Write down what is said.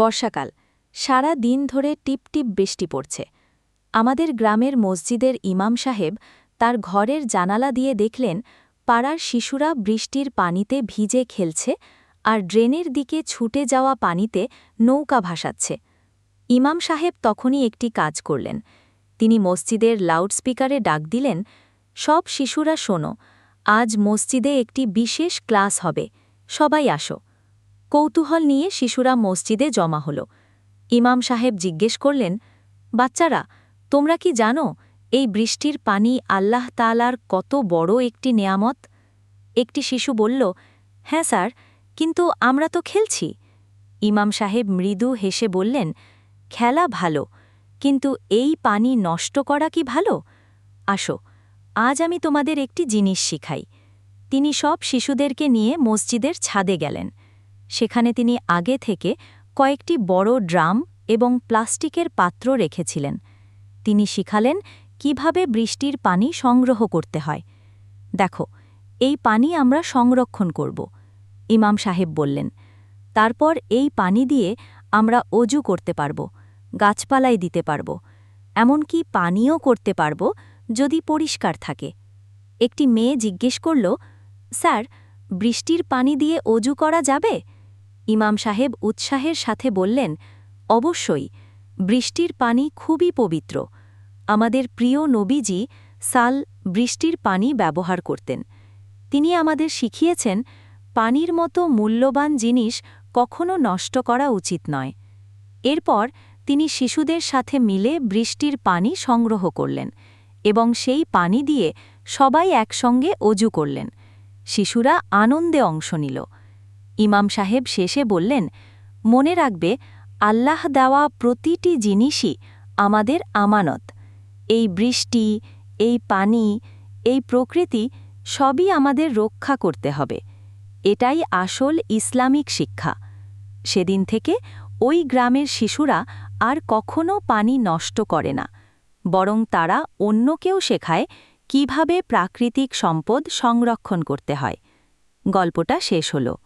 বর্ষাকাল। সারা দিন ধরে টিপটিপ বৃষ্টি পড়ছে। আমাদের গ্রামের মসজিদের ইমাম সাহেব তার ঘরের জানালা দিয়ে দেখলেন, পাড়ার শিশুরা বৃষ্টির পানিতে ভিজে খেলছে আর ড্রেনের দিকে ছুটে যাওয়া পানিতে নৌকা ভাসাচ্ছে। ইমাম সাহেব তখনই একটি কাজ করলেন। তিনি মসজিদের লাউডস্পিকারে ডাক দিলেন, সব শিশুরা শোনো, আজ মসজিদে একটি বিশেষ ক্লাস হবে, সবাই আসো। কৌতূহল নিয়ে শিশুরা মসজিদে জমা হল। ইমাম সাহেব জিজ্ঞেস করলেন, বাচ্চারা, তোমরা কি জানো এই বৃষ্টির পানি আল্লাহ তালার কত বড় একটি নেয়ামত? একটি শিশু বলল হ্যাঁ স্যার, কিন্তু আমরা তো খেলছি। ইমাম সাহেব মৃদু হেসে বললেন, খেলা ভালো, কিন্তু এই পানি নষ্ট করা কি ভালো? আসো, আজ আমি তোমাদের একটি জিনিস শিখাই। তিনি সব শিশুদেরকে নিয়ে মসজিদের ছাদে গেলেন। সেখানে তিনি আগে থেকে কয়েকটি বড় ড্রাম এবং প্লাস্টিকের পাত্র রেখেছিলেন। তিনি শিখালেন কীভাবে বৃষ্টির পানি সংগ্রহ করতে হয়। দেখো, এই পানি আমরা সংরক্ষণ করব, ইমাম সাহেব বললেন। তারপর এই পানি দিয়ে আমরা অজু করতে পারব গাছপালায় দিতে পারব, এমনকি পানিও করতে পারব যদি পরিষ্কার থাকে। একটি মেয়ে জিজ্ঞেস করল, স্যার, বৃষ্টির পানি দিয়ে অজু করা যাবে? ইমাম সাহেব উৎসাহের সাথে বললেন, অবশ্যই, বৃষ্টির পানি খুবই পবিত্র। আমাদের প্রিয় নবীজি সাল বৃষ্টির পানি ব্যবহার করতেন। তিনি আমাদের শিখিয়েছেন, পানির মতো মূল্যবান জিনিস কখনো নষ্ট করা উচিত নয়। এরপর তিনি শিশুদের সাথে মিলে বৃষ্টির পানি সংগ্রহ করলেন এবং সেই পানি দিয়ে সবাই একসঙ্গে অজু করলেন। শিশুরা আনন্দে অংশ নিল। ইমাম সাহেব শেষে বললেন, মনে রাখবে, আল্লাহ দেওয়া প্রতিটি জিনিসই আমাদের আমানত। এই বৃষ্টি, এই পানি, এই প্রকৃতি সবই আমাদের রক্ষা করতে হবে। এটাই আসল ইসলামিক শিক্ষা। সেদিন থেকে ওই গ্রামের শিশুরা আর কখনো পানি নষ্ট করে না। বরং তারা অন্যকেও শেখায় কীভাবে প্রাকৃতিক সম্পদ সংরক্ষণ করতে হয়। গল্পটা শেষ হলো।